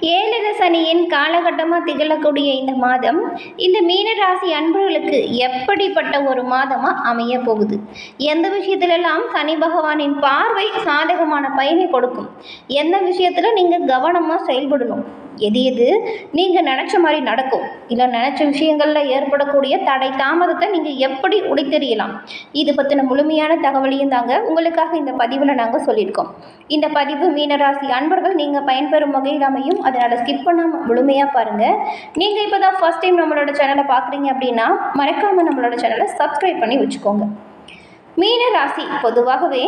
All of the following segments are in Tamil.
ஏழரை சனியின் காலகட்டமாக திகழக்கூடிய இந்த மாதம் இந்த மீனராசி அன்பர்களுக்கு எப்படிப்பட்ட ஒரு மாதமாக அமைய போகுது? எந்த விஷயத்திலெல்லாம் சனி பகவானின் பார்வை சாதகமான பயனை கொடுக்கும்? எந்த விஷயத்தில் நீங்கள் கவனமாக செயல்படணும்? எது எது? நீங்கள் நினச்ச மாதிரி நடக்கும். இல்லை நினச்ச விஷயங்களில் ஏற்படக்கூடிய தடை தாமதத்தை நீங்கள் எப்படி உடைத்தெறியலாம்? இது பற்றின முழுமையான தகவலையும் தாங்க உங்களுக்காக இந்த பதிவில் நாங்கள் சொல்லியிருக்கோம். இந்த பதிவு மீனராசி அன்பர்கள் நீங்கள் பயன்பெறும் வகையில் அமையும். அதனால் ஸ்கிப் பண்ணாமல் முழுமையாக பாருங்கள் நீங்கள் இப்போ தான் ஃபஸ்ட் டைம் நம்மளோட சேனலை பார்க்குறீங்க அப்படின்னா மறக்காமல் நம்மளோட சேனலை சப்ஸ்கிரைப் பண்ணி வச்சுக்கோங்க. மீனராசி பொதுவாகவே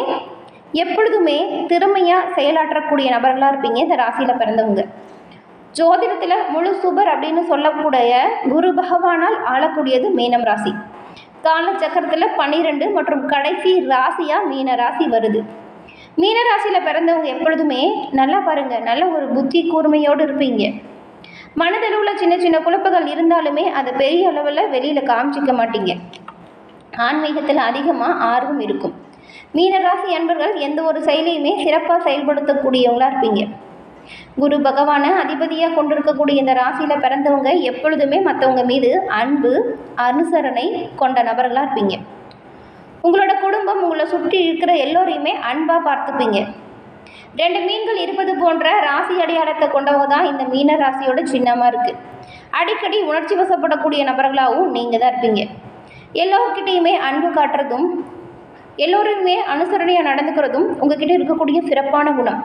எப்பொழுதுமே திறமையாக செயலாற்றக்கூடிய நபர்களாக இருப்பீங்க இந்த ராசியில் பிறந்தவங்க. ஜோதிடத்தில் முழு சுபர் அப்படின்னு சொல்லக்கூடிய குரு பகவானால் ஆளக்கூடியது மீனம் ராசி. காலச்சக்கரத்தில் பன்னிரெண்டு மற்றும் கடைசி ராசியாக மீன ராசி வருது. மீன ராசியில் பிறந்தவங்க எப்பொழுதுமே நல்லா பாருங்கள் நல்ல ஒரு புத்தி கூர்மையோடு இருப்பீங்க. மனதளவில் சின்ன சின்ன குழப்பங்கள் இருந்தாலுமே அதை பெரிய அளவில் வெளியில் காமிச்சிக்க மாட்டீங்க. ஆன்மீகத்தில் அதிகமாக ஆர்வம் இருக்கும். மீனராசி அன்பர்கள் எந்த ஒரு செயலையுமே சிறப்பாக செயல்படுத்தக்கூடியவங்களாக இருப்பீங்க. குரு பகவானை அதிபதியாக கொண்டிருக்கக்கூடிய இந்த ராசியில் பிறந்தவங்க எப்பொழுதுமே மற்றவங்க மீது அன்பு அனுசரணை கொண்ட நபர்களாக இருப்பீங்க. உங்களோட குடும்பம் உங்களை சுற்றி இருக்கிற எல்லோரையுமே அன்பாக பார்த்துப்பீங்க. ரெண்டு மீன்கள் இருப்பது போன்ற ராசி அடையாளத்தை கொண்டவங்க தான் இந்த மீன ராசியோட சின்னமாக இருக்குது அடிக்கடி உணர்ச்சி வசப்படக்கூடிய நபர்களாகவும் நீங்கள் தான் இருப்பீங்க. எல்லோர்கிட்டேயுமே அன்பு காட்டுறதும் எல்லோருமே அனுசரணையாக நடந்துக்கிறதும் உங்ககிட்ட இருக்கக்கூடிய சிறப்பான குணம்.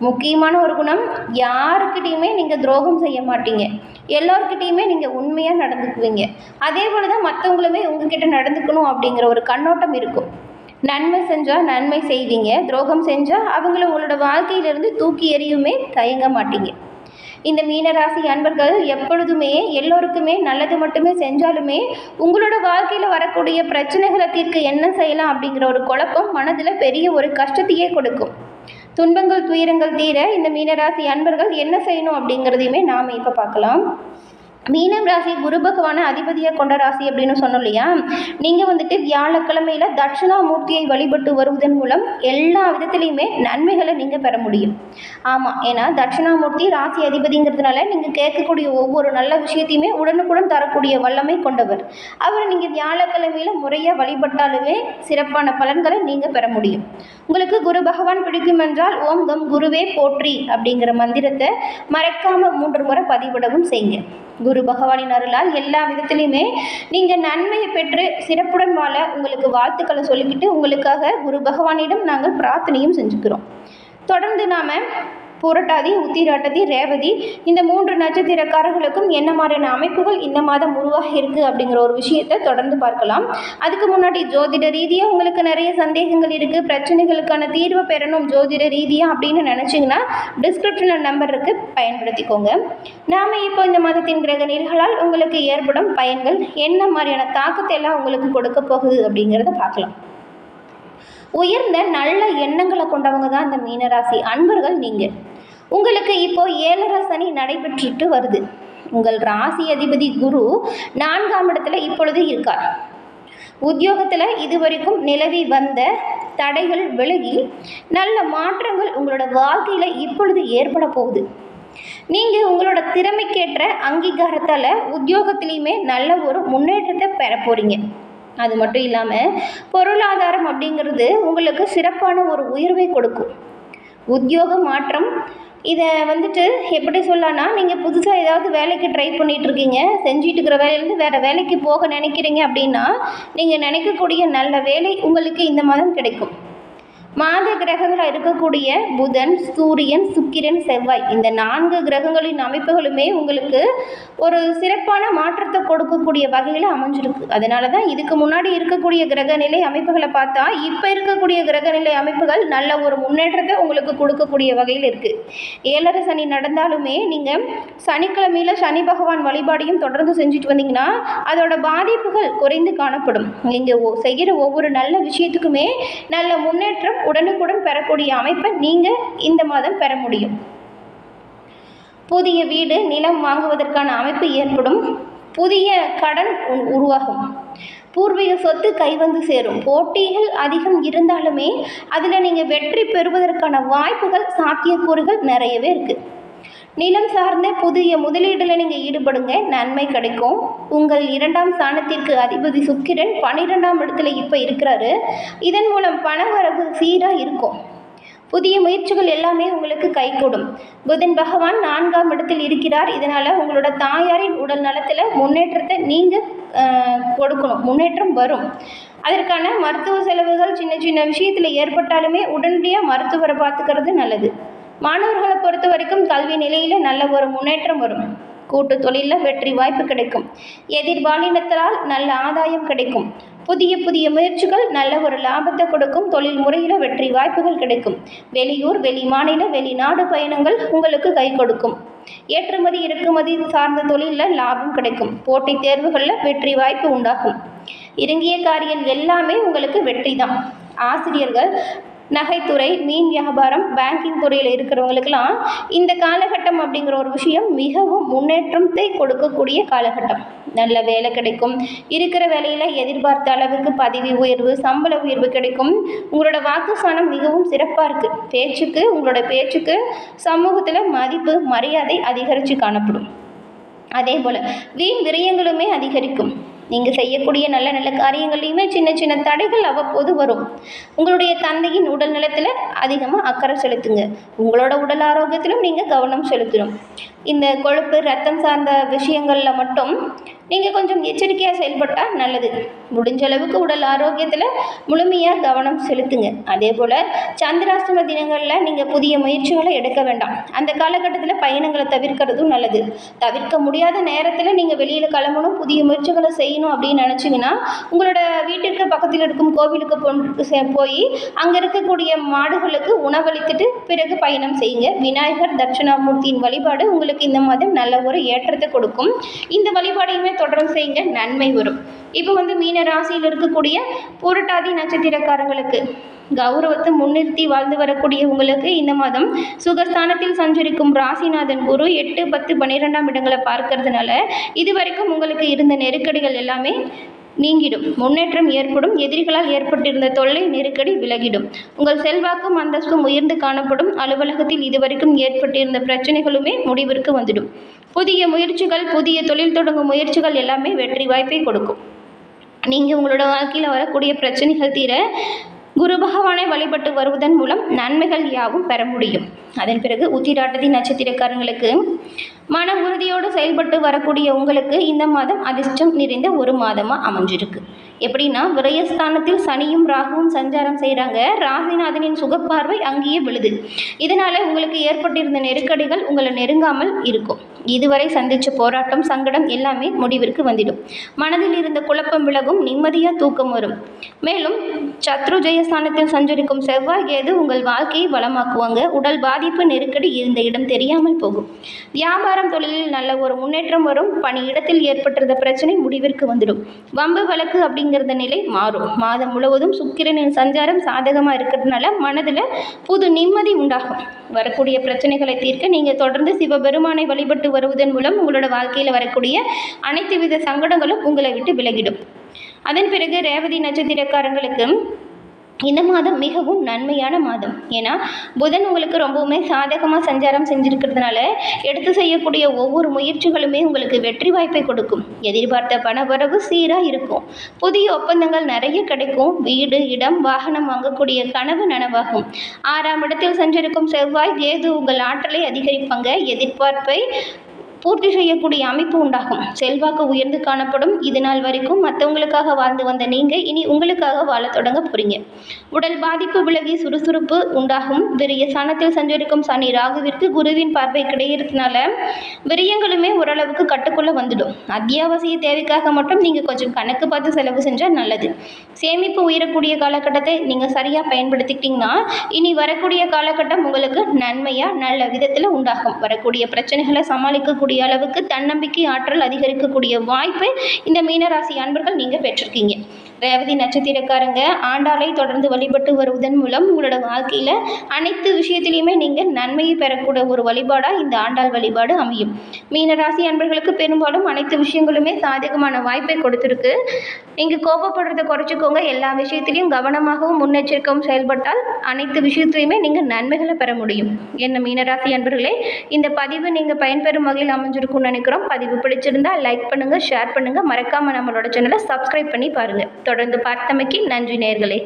முக்கியமான ஒரு குணம் யாருக்கிட்டேயுமே நீங்கள் துரோகம் செய்ய மாட்டீங்க. எல்லோருக்கிட்டேயுமே நீங்கள் உண்மையாக நடந்துக்குவீங்க. அதே போல் தான் மற்றவங்களுமே உங்ககிட்ட நடந்துக்கணும் அப்படிங்கிற ஒரு கண்ணோட்டம் இருக்கும். நன்மை செஞ்சால் நன்மை செய்வீங்க. துரோகம் செஞ்சால் அவங்கள உங்களோட வாழ்க்கையிலிருந்து தூக்கி எறியுமே தயங்க மாட்டீங்க. இந்த மீனராசி அன்பர்கள் எப்பொழுதுமே எல்லோருக்குமே நல்லது மட்டுமே செஞ்சாலுமே உங்களோட வாழ்க்கையில் வரக்கூடிய பிரச்சனைகளை தீர்க்க என்ன செய்யலாம் அப்படிங்கிற ஒரு குழப்பம் மனதில் பெரிய ஒரு கஷ்டத்தையே கொடுக்கும். துன்பங்கள் துயரங்கள் தீர இந்த மீனராசி அன்பர்கள் என்ன செய்யணும் அப்படிங்கிறதையுமே நாம் இப்போ பார்க்கலாம். மீனம் ராசி குரு பகவான அதிபதியாக கொண்ட ராசி அப்படின்னு சொன்னோம் இல்லையா? நீங்கள் வந்துட்டு வியாழக்கிழமையில் தட்சிணாமூர்த்தியை வழிபட்டு வருவதன் மூலம் எல்லா விதத்துலேயுமே நன்மைகளை நீங்கள் பெற முடியும். ஆமாம் ஏன்னா தட்சிணாமூர்த்தி ராசி அதிபதிங்கிறதுனால நீங்கள் கேட்கக்கூடிய ஒவ்வொரு நல்ல விஷயத்தையுமே உடனுக்குடன் தரக்கூடிய வல்லமை கொண்டவர். அவர் நீங்கள் வியாழக்கிழமையில் முறையாக வழிபட்டாலுமே சிறப்பான பலன்களை நீங்கள் பெற முடியும். உங்களுக்கு குரு பகவான் பிடிக்கும் என்றால் ஓம் கம் குருவே போற்றி அப்படிங்கிற மந்திரத்தை மறக்காமல் மூன்று முறை பதிவிடவும் செய்யுங்க. குரு பகவானின் அருளால் எல்லா விதத்திலையுமே நீங்கள் நன்மையை பெற்று சிறப்புடன் வாழ உங்களுக்கு வாழ்த்துக்களை சொல்லிக்கிட்டு உங்களுக்காக குரு பகவானிடம் நாங்கள் பிரார்த்தனையும் செஞ்சுக்கிறோம். தொடர்ந்து நாம் புரட்டாதி உத்திராட்டதி ரேவதி இந்த மூன்று நட்சத்திரக்காரர்களுக்கும் என்ன மாதிரியான அமைப்புகள் இந்த மாதம் உருவாக இருக்குது அப்படிங்கிற ஒரு விஷயத்தை தொடர்ந்து பார்க்கலாம். அதுக்கு முன்னாடி ஜோதிட ரீதியாக உங்களுக்கு நிறைய சந்தேகங்கள் இருக்குது பிரச்சனைகளுக்கான தீர்வு பெறணும் ஜோதிட ரீதியாக அப்படின்னு நினச்சிங்கன்னா டிஸ்கிரிப்ஷனில் நம்பர் இருக்குது பயன்படுத்திக்கோங்க. நாம் இப்போ இந்த மாதத்தின் கிரக நிலைகளால் உங்களுக்கு ஏற்படும் பயன்கள் என்ன மாதிரியான தாக்கத்தை எல்லாம் உங்களுக்கு கொடுக்க போகுது அப்படிங்கிறத பார்க்கலாம். உயர்ந்த நல்ல எண்ணங்களை கொண்டவங்க தான் இந்த மீனராசி. அன்பர்கள் நீங்கள் உங்களுக்கு இப்போ ஏழரை சனி நடைபெற்றுட்டு வருது. உங்கள் ராசி அதிபதி குரு நான்காம் இடத்துல இப்பொழுது இருக்கார். உத்தியோகத்தில் இதுவரைக்கும் நிலவி வந்த தடைகள் விலகி நல்ல மாற்றங்கள் உங்களோட வாழ்க்கையில் இப்பொழுது ஏற்பட போகுது. நீங்கள் உங்களோட திறமைக்கேற்ற அங்கீகாரத்தால் உத்தியோகத்திலையுமே நல்ல ஒரு முன்னேற்றத்தை பெற போகிறீங்க அது மட்டும் இல்லாமல் பொருளாதாரம் அப்படிங்கிறது உங்களுக்கு சிறப்பான ஒரு உயர்வை கொடுக்கும். உத்தியோக மாற்றம். இதை வந்துட்டு எப்படி சொல்லலாம்னா நீங்கள் புதுசாக ஏதாவது வேலைக்கு ட்ரை பண்ணிகிட்டு இருக்கீங்க இருக்கிற வேலையிலேருந்து வேறு வேலைக்கு போக நினைக்கிறீங்க அப்படின்னா நீங்கள் நினைக்கக்கூடிய நல்ல வேலை உங்களுக்கு இந்த மாதம் கிடைக்கும். மாத கிரகங்களாக இருக்கக்கூடிய புதன் சூரியன் சுக்கிரன் செவ்வாய் இந்த நான்கு கிரகங்களின் அமைப்புகளுமே உங்களுக்கு ஒரு சிறப்பான மாற்றத்தை கொடுக்கக்கூடிய வகையில் அமைஞ்சிருக்கு. அதனால தான் இதுக்கு முன்னாடி இருக்கக்கூடிய கிரகநிலை அமைப்புகளை பார்த்தா இப்போ இருக்கக்கூடிய கிரகநிலை அமைப்புகள் நல்ல ஒரு முன்னேற்றத்தை உங்களுக்கு கொடுக்கக்கூடிய வகையில் இருக்குது ஏழரை சனி நடந்தாலுமே நீங்கள் சனிக்கிழமையில் சனி பகவான் வழிபாடையும் தொடர்ந்து செஞ்சுட்டு வந்தீங்கன்னா அதோட பாதிப்புகள் குறைந்து காணப்படும். நீங்கள் செய்கிற ஒவ்வொரு நல்ல விஷயத்துக்குமே நல்ல முன்னேற்றம் உடனுக்குடன் பெறக்கூடிய அமைப்பை நீங்கள் இந்த மாதம் பெற முடியும். புதிய வீடு நிலம் வாங்குவதற்கான அமைப்பு ஏற்படும். புதிய கடன் உ- உருவாகும். பூர்வீக சொத்து கைவந்து சேரும். போட்டிகள் அதிகம் இருந்தாலுமே அதில் நீங்கள் வெற்றி பெறுவதற்கான வாய்ப்புகள் சாத்தியக்கூறுகள் நிறையவே இருக்குது நிலம் சார்ந்த புதிய முதலீடுல நீங்கள் ஈடுபடுங்க. நன்மை கிடைக்கும். உங்கள் இரண்டாம் ஸ்தானத்திற்கு அதிபதி சுக்கிரன் பன்னிரெண்டாம் இடத்துல இப்போ இருக்கிறாரு. இதன் மூலம் பணவரவு சீராக இருக்கும். புதிய முயற்சிகள் எல்லாமே உங்களுக்கு கைகூடும் புதன் பகவான் நான்காம் இடத்தில் இருக்கிறார். இதனால் உங்களோட தாயாரின் உடல் நலத்தில் முன்னேற்றத்தை நீங்கள் கொடுக்கணும். முன்னேற்றம் வரும். அதற்கான மருத்துவ செலவுகள் சின்ன சின்ன விஷயத்தில் ஏற்பட்டாலுமே உடனடியாக மருத்துவரை பார்த்துக்கிறது நல்லது. மாணவர்களை பொறுத்த வரைக்கும் கல்வி நிலையில் நல்ல ஒரு முன்னேற்றம் வரும். கூட்டு தொழிலில் வெற்றி வாய்ப்பு கிடைக்கும். எதிர்பாலினத்தால் நல்ல ஆதாயம் கிடைக்கும். புதிய புதிய முயற்சிகள் நல்ல ஒரு லாபத்தை கொடுக்கும். தொழில் முறையில் வெற்றி வாய்ப்புகள் கிடைக்கும். வெளியூர் வெளி மாநில வெளிநாடு பயணங்கள் உங்களுக்கு கை கொடுக்கும். ஏற்றுமதி இறக்குமதி சார்ந்த தொழிலில் லாபம் கிடைக்கும். போட்டித் தேர்வுகளில் வெற்றி வாய்ப்பு உண்டாகும். இறங்கிய காரியம் எல்லாமே உங்களுக்கு வெற்றி தான் ஆசிரியர்கள் நகைத்துறை மீன் வியாபாரம் பேங்கிங் துறையில் இருக்கிறவங்களுக்கெல்லாம் இந்த காலகட்டம் அப்படிங்கிற ஒரு விஷயம் மிகவும் முன்னேற்றத்தை கொடுக்கக்கூடிய காலகட்டம். நல்ல வேலை கிடைக்கும். இருக்கிற வேலையில் எதிர்பார்த்த அளவுக்கு பதவி உயர்வு சம்பள உயர்வு கிடைக்கும். உங்களோட வாக்குஸ்தானம் மிகவும் சிறப்பாக இருக்குது பேச்சுக்கு உங்களோட பேச்சுக்கு சமூகத்தில் மதிப்பு மரியாதை அதிகரித்து காணப்படும். அதே போல் வீண் விரயங்களுமே அதிகரிக்கும். நீங்கள் செய்யக்கூடிய நல்ல நல்ல காரியங்கள்லையுமே சின்ன சின்ன தடைகள் அவ்வப்போது வரும். உங்களுடைய தந்தையின் உடல் நலத்தில் அதிகமாக அக்கறை செலுத்துங்க. உங்களோட உடல் ஆரோக்கியத்திலும் நீங்கள் கவனம் செலுத்தணும். இந்த கொழுப்பு ரத்தம் சார்ந்த விஷயங்களில் மட்டும் நீங்கள் கொஞ்சம் எச்சரிக்கையாக செயல்பட்டால் நல்லது. முடிஞ்ச அளவுக்கு உடல் ஆரோக்கியத்தில் முழுமையாக கவனம் செலுத்துங்க. அதே போல் சந்திராஷ்டம தினங்களில் நீங்கள் புதிய முயற்சிகளை எடுக்க வேண்டாம். அந்த காலகட்டத்தில் பயணங்களை தவிர்க்கிறதும் நல்லது. தவிர்க்க முடியாத நேரத்தில் நீங்கள் வெளியில் கிளம்பணும் புதிய முயற்சிகளை செய்யணும் அப்படின்னு நினச்சிங்கன்னா உங்களோட வீட்டிற்கு பக்கத்தில் இருக்கும் கோவிலுக்கு போய் அங்கே இருக்கக்கூடிய மாடுகளுக்கு உணவளித்துட்டு பிறகு பயணம் செய்யுங்க. விநாயகர் தட்சிணாமூர்த்தியின் வழிபாடு உங்களுக்கு இந்த மாதம் நல்ல ஒரு ஏற்றத்தை கொடுக்கும். இந்த வழிபாடையுமே தொடர்ந்து செய்யுங்க நன்மை வரும். இப்போ வந்து மீன ராசியில் இருக்கக்கூடிய பூரட்டாதி நட்சத்திரக்காரங்களுக்கு கௌரவத்தை முன்னிறுத்தி வாழ்ந்து வரக்கூடிய உங்களுக்கு இந்த மாதம் சுகஸ்தானத்தில் சஞ்சரிக்கும் ராசிநாதன் குரு எட்டு பத்து பன்னிரெண்டாம் இடங்களை பார்க்கறதுனால இதுவரைக்கும் உங்களுக்கு இருந்த நெருக்கடிகள் எல்லாமே நீங்கிடும். முன்னேற்றம் ஏற்படும். எதிரிகளால் ஏற்பட்டிருந்த தொல்லை நெருக்கடி விலகிடும். உங்கள் செல்வாக்கும் அந்தஸ்தும் உயர்ந்து காணப்படும். அலுவலகத்தில் இதுவரைக்கும் ஏற்பட்டிருந்த பிரச்சனைகளுமே முடிவிற்கு வந்துடும். புதிய முயற்சிகள் புதிய தொழில் தொடங்கும் முயற்சிகள் எல்லாமே வெற்றி வாய்ப்பை கொடுக்கும். நீங்கள் உங்களோட வாழ்க்கையில் வரக்கூடிய பிரச்சனைகள் தீர குரு பகவானை வழிபட்டு வருவதன் மூலம் நன்மைகள் யாவும் பெற முடியும். அதன் பிறகு உத்திராட்டதி நட்சத்திரக்காரங்களுக்கு மன உறுதியோடு செயல்பட்டு வரக்கூடிய உங்களுக்கு இந்த மாதம் அதிர்ஷ்டம் நிறைந்த ஒரு மாதமாக அமைஞ்சிருக்கு. எப்படின்னா விரயஸ்தானத்தில் சனியும் ராகுவும் சஞ்சாரம் செய்கிறாங்க ராசிநாதனின் சுகப்பார்வை அங்கேயே விழுது. இதனால் உங்களுக்கு ஏற்பட்டிருந்த நெருக்கடிகள் உங்களை நெருங்காமல் இருக்கும். இதுவரை சந்தித்த போராட்டம் சங்கடம் எல்லாமே முடிவிற்கு வந்துடும். மனதில் இருந்த குழப்பம் விலகும் நிம்மதியாக தூக்கம் வரும். மேலும் சத்ரு ஜெயஸ்தானத்தில் சஞ்சரிக்கும் செவ்வாய் கேது உங்கள் வாழ்க்கையை வளமாக்குவாங்க. உடல் பாதிப்பு நெருக்கடி இருந்த இடம் தெரியாமல் போகும். வியாபாரம் தொழிலில் நல்ல ஒரு முன்னேற்றம் வரும். பணியிடத்தில் ஏற்பட்டிருந்த பிரச்சனை முடிவிற்கு வந்துடும். வம்பு வழக்கு அப்படிங்கிறத நிலை மாறும். மாதம் முழுவதும் சுக்கிரனின் சஞ்சாரம் சாதகமாக இருக்கிறதுனால மனதில் புது நிம்மதி உண்டாகும். வரக்கூடிய பிரச்சனைகளை தீர்க்க நீங்கள் தொடர்ந்து சிவபெருமானை வழிபட்டு வருவதன் மூலம் உங்களோட வாழ்க்கையில் வரக்கூடிய அனைத்து வித சங்கடங்களும் உங்களை விட்டு விலகிடும். அதன் பிறகு ரேவதி நட்சத்திரக்காரங்களுக்கு இந்த மாதம் மிகவும் நன்மையான மாதம். ஏன்னா புதன் உங்களுக்கு ரொம்பவுமே சாதகமாக சஞ்சாரம் செஞ்சுருக்கிறதுனால எடுத்து செய்யக்கூடிய ஒவ்வொரு முயற்சிகளுமே உங்களுக்கு வெற்றி வாய்ப்பை கொடுக்கும். எதிர்பார்த்த பணவரவு சீராக இருக்கும். புதிய ஒப்பந்தங்கள் நிறைய கிடைக்கும். வீடு இடம் வாகனம் வாங்கக்கூடிய கனவு நனவாகும். ஆறாம் இடத்தில் சஞ்சரிக்கும் செவ்வாய் கேது உங்கள் ஆற்றலை அதிகரிப்பாங்க. எதிர்பார்ப்பை பூர்த்தி செய்யக்கூடிய அமைப்பு உண்டாகும். செல்வாக்கு உயர்ந்து காணப்படும். இது நாள் வரைக்கும் மற்றவங்களுக்காக வாழ்ந்து வந்த நீங்கள் இனி உங்களுக்காக வாழத் தொடங்க போறீங்க. உடல் பாதிப்பு விலகி சுறுசுறுப்பு உண்டாகும். விரிய சனத்தில் சஞ்சரிக்கும் சனி ராகுவிற்கு குருவின் பார்வை கிடைக்கிறதுனால விரியங்களுமே ஓரளவுக்கு கட்டுக்குள்ளே வந்துடும். அத்தியாவசிய தேவைக்காக மட்டும் நீங்கள் கொஞ்சம் கணக்கு பார்த்து செலவு செஞ்சால் நல்லது. சேமிப்பு உயரக்கூடிய காலகட்டத்தை நீங்கள் சரியாக பயன்படுத்திக்கிட்டிங்கன்னா இனி வரக்கூடிய காலகட்டம் உங்களுக்கு நன்மையாக நல்ல விதத்தில் உண்டாகும். வரக்கூடிய பிரச்சனைகளை சமாளிக்கக்கூடிய அளவுக்கு தன்னம்பிக்கை ஆற்றல் அதிகரிக்கக்கூடிய வாய்ப்பு இந்த மீனராசி அன்பர்கள் நீங்கள் பெற்றிருக்கீங்க. ரேவதி நட்சத்திரக்காரங்க ஆண்டாளை தொடர்ந்து வழிபட்டு வருவதன் மூலம் உங்களோட வாழ்க்கையில் அனைத்து விஷயத்திலையுமே நீங்கள் நன்மையை பெறக்கூடிய ஒரு வழிபாடாக இந்த ஆண்டாள் வழிபாடு அமையும். மீனராசி அன்பர்களுக்கு பெரும்பாலும் அனைத்து விஷயங்களுமே சாதகமான வாய்ப்பை கொடுத்துருக்கு. நீங்கள் கோபப்படுறதை குறைச்சிக்கோங்க. எல்லா விஷயத்திலையும் கவனமாகவும் முன்னெச்சரிக்கவும் செயல்பட்டால் அனைத்து விஷயத்திலையுமே நீங்கள் நன்மைகளை பெற முடியும். என்ன மீனராசி அன்பர்களே இந்த பதிவு நீங்கள் பயன்பெறும் வகையில் அமைஞ்சிருக்கும்னு நினைக்கிறோம். பதிவு பிடிச்சிருந்தா லைக் பண்ணுங்கள் ஷேர் பண்ணுங்கள் மறக்காமல் நம்மளோட சேனலை சப்ஸ்கிரைப் பண்ணி பாருங்கள் தொடர்ந்து பார்த்தமைக்கு நன்றி நேர்களே.